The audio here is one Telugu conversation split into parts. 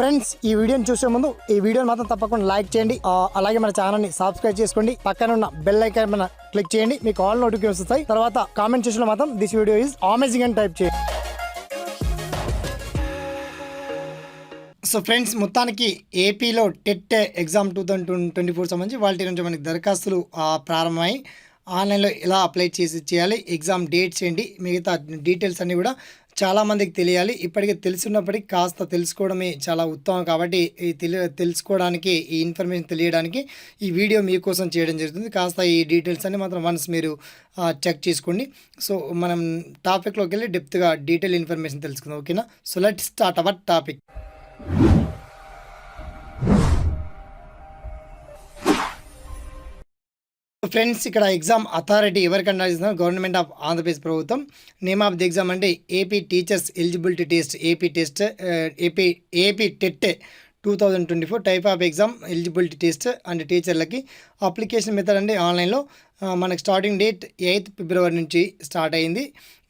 ఫ్రెండ్స్ ఈ వీడియోని చూసే ముందు ఈ వీడియోని మాత్రం తప్పకుండా లైక్ చేయండి. అలాగే మన ఛానల్ని సబ్స్క్రైబ్ చేసుకోండి. పక్కన ఉన్న బెల్ ఐకాన్ మన క్లిక్ చేయండి. మీకు ఆల్ నోటిఫికేషన్ వస్తాయి. తర్వాత కామెంట్ చేసిన మాత్రం దిస్ వీడియో ఈజ్ అమేజింగ్ అని టైప్ చేయండి. సో ఫ్రెండ్స్ మొత్తానికి ఏపీలో TET exam two thousand twenty four సంబంధించి వాళ్ళ నుంచి మనకి దరఖాస్తులు ప్రారంభమై ఆన్లైన్లో ఎలా అప్లై చేసి చేయాలి ఎగ్జామ్ డేట్స్ ఏంటి మిగతా డీటెయిల్స్ అన్నీ కూడా చాలామందికి తెలియాలి. ఇప్పటికే తెలుసున్నప్పటికీ కాస్త తెలుసుకోవడమే చాలా ఉత్తమం కాబట్టి ఈ తెలి తెలుసుకోవడానికి ఈ ఇన్ఫర్మేషన్ తెలియడానికి ఈ వీడియో మీకోసం చేయడం జరుగుతుంది. కాస్త ఈ డీటెయిల్స్ అన్ని మాత్రం వన్స్ మీరు చెక్ చేసుకోండి. సో మనం టాపిక్లోకి వెళ్ళి డెప్త్గా డీటెయిల్ ఇన్ఫర్మేషన్ తెలుసుకుందాం. ఓకేనా? So let start our topic. Friends ఇక్కడ ఎగ్జామ్ అథారిటీ ఎవరు కండక్ట్ చేస్తున్నారు గవర్నమెంట్ ఆఫ్ ఆంధ్రప్రదేశ్ ప్రభుత్వం. నేమ్ ఆఫ్ ది ఎగ్జామ్ అంటే AP teachers eligibility test AP test AP AP TET two thousand twenty four type of exam eligibility test and టీచర్లకి. Application method అంటే ఆన్లైన్లో మనకు స్టార్టింగ్ డేట్ ఎయిత్ ఫిబ్రవరి నుంచి స్టార్ట్ అయింది.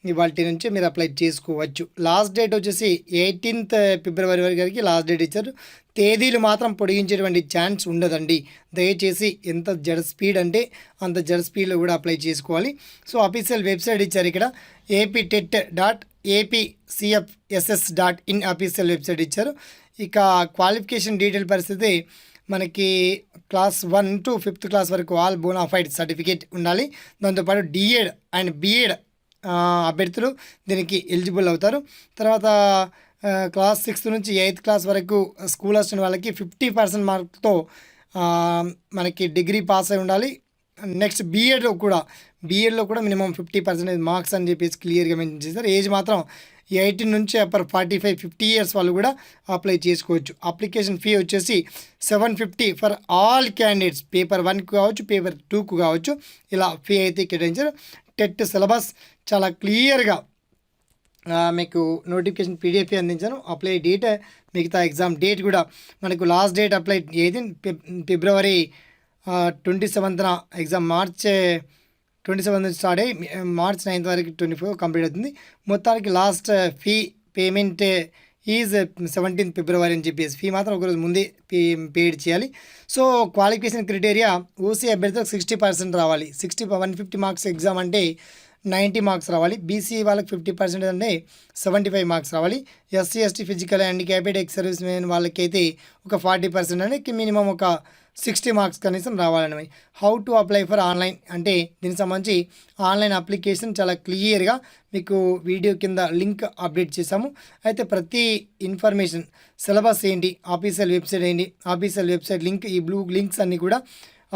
ఇవాళ నుంచి మీరు అప్లై చేసుకోవచ్చు. లాస్ట్ డేట్ వచ్చేసి ఎయిటీన్త్ ఫిబ్రవరి వరకు లాస్ట్ డేట్ ఇచ్చారు. తేదీలు మాత్రం పొడిగించేటువంటి ఛాన్స్ ఉండదండి. దయచేసి ఎంత జడ స్పీడ్ అంటే అంత జడ స్పీడ్లో కూడా అప్లై చేసుకోవాలి. సో అఫీషియల్ వెబ్సైట్ ఇచ్చారు ఇక్కడ. AP TET dot AP CFSS dot in official website ఇచ్చారు. ఇక క్వాలిఫికేషన్ డీటెయిల్ పరిస్థితి మనకి class one to fifth class వరకు ఆల్ బోనాఫైడ్ సర్టిఫికేట్ ఉండాలి. దాంతోపాటు డిఎడ్ అండ్ బిఎడ్ అభ్యర్థులు దీనికి ఎలిజిబుల్ అవుతారు. తర్వాత క్లాస్ సిక్స్త్ నుంచి ఎయిత్ క్లాస్ వరకు స్కూల్ వచ్చిన వాళ్ళకి ఫిఫ్టీ పర్సెంట్ మార్క్తో మనకి డిగ్రీ పాస్ అయి ఉండాలి. నెక్స్ట్ బీఎడ్లో కూడా బీఎడ్లో కూడా మినిమం ఫిఫ్టీ పర్సెంటేజ్ మార్క్స్ అని చెప్పేసి క్లియర్గా మెన్షన్ చేశారు. ఏజ్ మాత్రం ఎయిటీన్ నుంచి upper forty five fifty years వాళ్ళు కూడా అప్లై చేసుకోవచ్చు. అప్లికేషన్ ఫీ వచ్చేసి seven fifty for all candidates. Paper వన్కు కావచ్చు పేపర్ టూకు కావచ్చు ఇలా ఫీ అయితే కేటాయించారు. టెట్ సిలబస్ చాలా క్లియర్గా మీకు నోటిఫికేషన్ పీడిఎఫ్ అందించాను. అప్లై డేట్ మిగతా ఎగ్జామ్ డేట్ కూడా మనకు లాస్ట్ డేట్ అప్లై ఏది? ఫిబ్రవరి twenty సెవెంత్న exam March twenty seventh start అయ్యి మార్చ్ నైన్త్ వరకు ట్వంటీ ఫోర్ కంప్లీట్ అవుతుంది. మొత్తానికి last fee payment is seventeenth February అని చెప్పేసి ఫీ మాత్రం ఒకరోజు ముందే పే పేడ్ చేయాలి. సో క్వాలిఫికేషన్ క్రిటేరియా ఓసీ అభ్యర్థులకు సిక్స్టీ పర్సెంట్ రావాలి. Sixty one fifty marks exam అంటే నైంటీ మార్క్స్ రావాలి. బీసీ వాళ్ళకి ఫిఫ్టీ పర్సెంట్ అంటే సెవెంటీ ఫైవ్ మార్క్స్ రావాలి. SC ST physical handicapped ex servicemen వాళ్ళకైతే ఒక ఫార్టీ పర్సెంట్ అనేది మినిమం ఒక సిక్స్టీ మార్క్స్ కనీసం రావాలని how to apply for online అంటే దీనికి సంబంధించి ఆన్లైన్ అప్లికేషన్ చాలా క్లియర్గా మీకు వీడియో కింద లింక్ అప్డేట్ చేశాము. అయితే ప్రతి ఇన్ఫర్మేషన్ సిలబస్ ఏంటి ఆఫీషియల్ వెబ్సైట్ ఏంటి ఆఫీషియల్ వెబ్సైట్ లింక్ ఈ బ్లూ లింక్స్ అన్నీ కూడా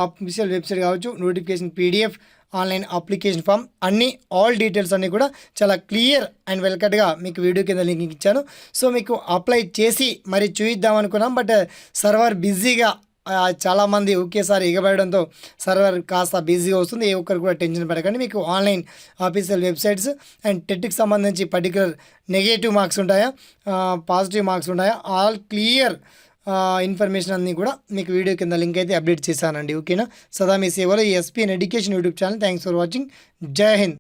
అఫీషియల్ వెబ్సైట్ కావచ్చు notification PDF online application form అన్ని ఆల్ డీటెయిల్స్ అన్నీ కూడా చాలా క్లియర్ అండ్ వెల్కట్గా మీకు వీడియో కింద లింక్ ఇచ్చాను. సో మీకు అప్లై చేసి మరి చూయిద్దాం అనుకున్నాం బట్ సర్వర్ బిజీగా చాలామంది ఒకేసారి ఎగబడడంతో సర్వర్ కాస్త బిజీగా వస్తుంది. ఏ ఒక్కరు కూడా టెన్షన్ పడకండి. మీకు ఆన్లైన్ ఆఫీషియల్ వెబ్సైట్స్ అండ్ టెట్కి సంబంధించి పర్టికులర్ నెగటివ్ మార్క్స్ ఉంటాయా? పాజిటివ్ మార్క్స్ ఉంటాయా? ఆల్ క్లియర్ ఇన్ఫర్మేషన్ అన్నీ కూడా మీకు వీడియో కింద లింక్ అయితే అప్డేట్ చేశానండి ఓకేనా సదా మీ సేవలో SP education YouTube channel thanks for watching జై హింద్